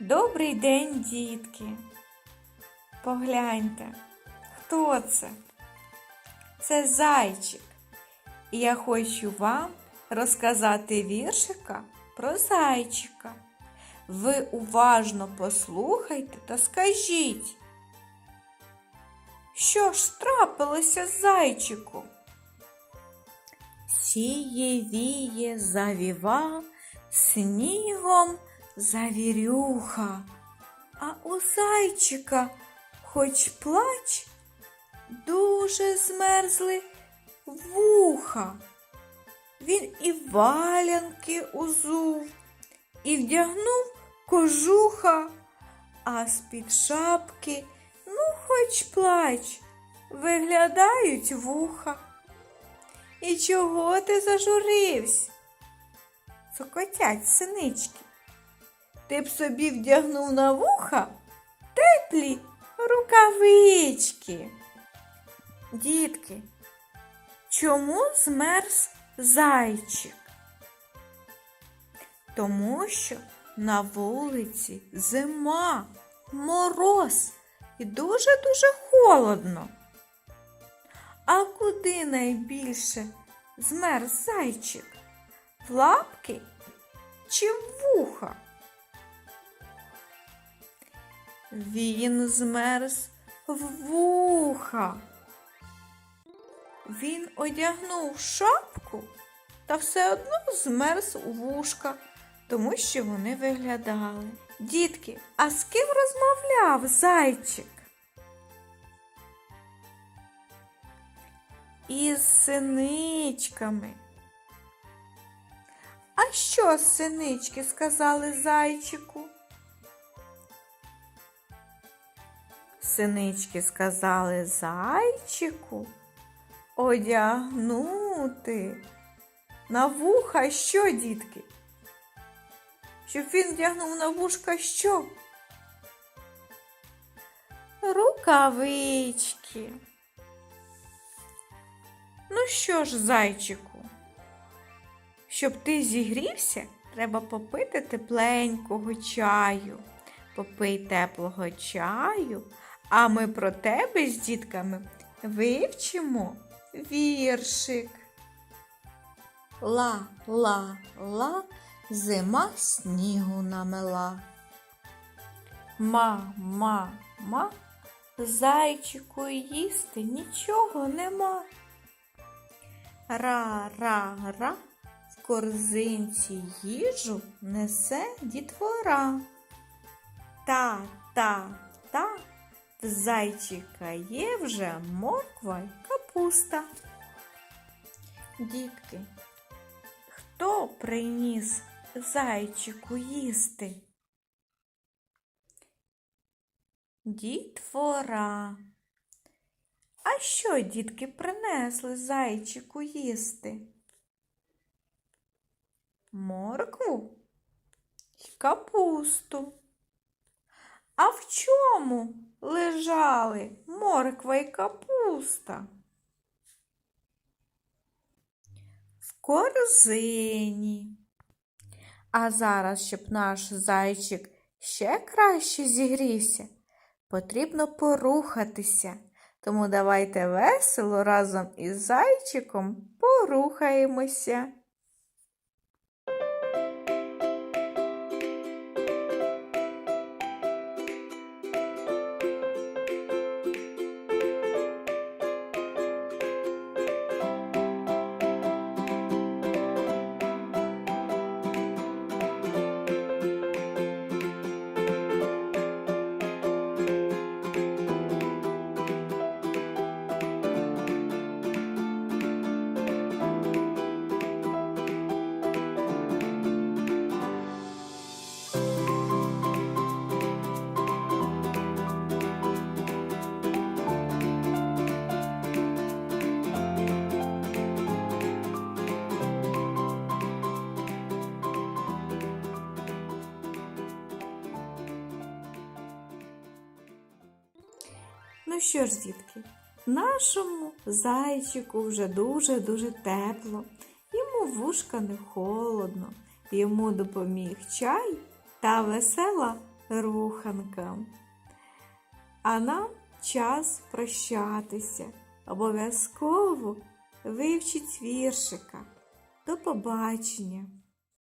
Добрий день, дітки. Погляньте, хто це? Це зайчик. І я хочу вам розказати віршика про зайчика. Ви уважно послухайте та скажіть, що ж трапилося з зайчиком? Сіє, віє, завіва, снігом завірюха, а у зайчика, хоч плач, дуже змерзли вуха. Він і валянки узув, і вдягнув кожуха, а з-під шапки, ну, хоч плач, виглядають вуха. І чого ти зажурився? Цокотять синички. Ти б собі вдягнув на вуха теплі рукавички. Дітки, чому змерз зайчик? Тому що на вулиці зима, мороз і дуже-дуже холодно. А куди найбільше змерз зайчик? В лапки чи в вуха? Він змерз в вуха. Він одягнув шапку та все одно змерз у вушка, тому що вони виглядали. Дітки, а з ким розмовляв зайчик? Із синичками. А що синички сказали зайчику? Синички сказали зайчику одягнути на вуха що, дітки? Щоб він вдягнув на вушка що? Рукавички. Ну що ж, зайчику, щоб ти зігрівся, треба попити тепленького чаю. Попий теплого чаю, а ми про тебе з дітками вивчимо віршик. Ла, ла, ла, зима снігу намела. Ма, ма, ма, зайчику їсти нічого нема. Ра, ра, ра, в корзинці їжу несе дітвора. Та, та, та, в зайчика є вже морква й капуста. Дітки, хто приніс зайчику їсти? Дітвора. А що дітки принесли зайчику їсти? Моркву й капусту. А в чому лежали морква й капуста? В корзині. А зараз, щоб наш зайчик ще краще зігрівся, потрібно порухатися. Тому давайте весело разом із зайчиком порухаємося. Ну що ж, дітки, нашому зайчику вже дуже-дуже тепло. Йому вушка не холодно, йому допоміг чай та весела руханкам. А нам час прощатися. Обов'язково вивчіть віршика. До побачення!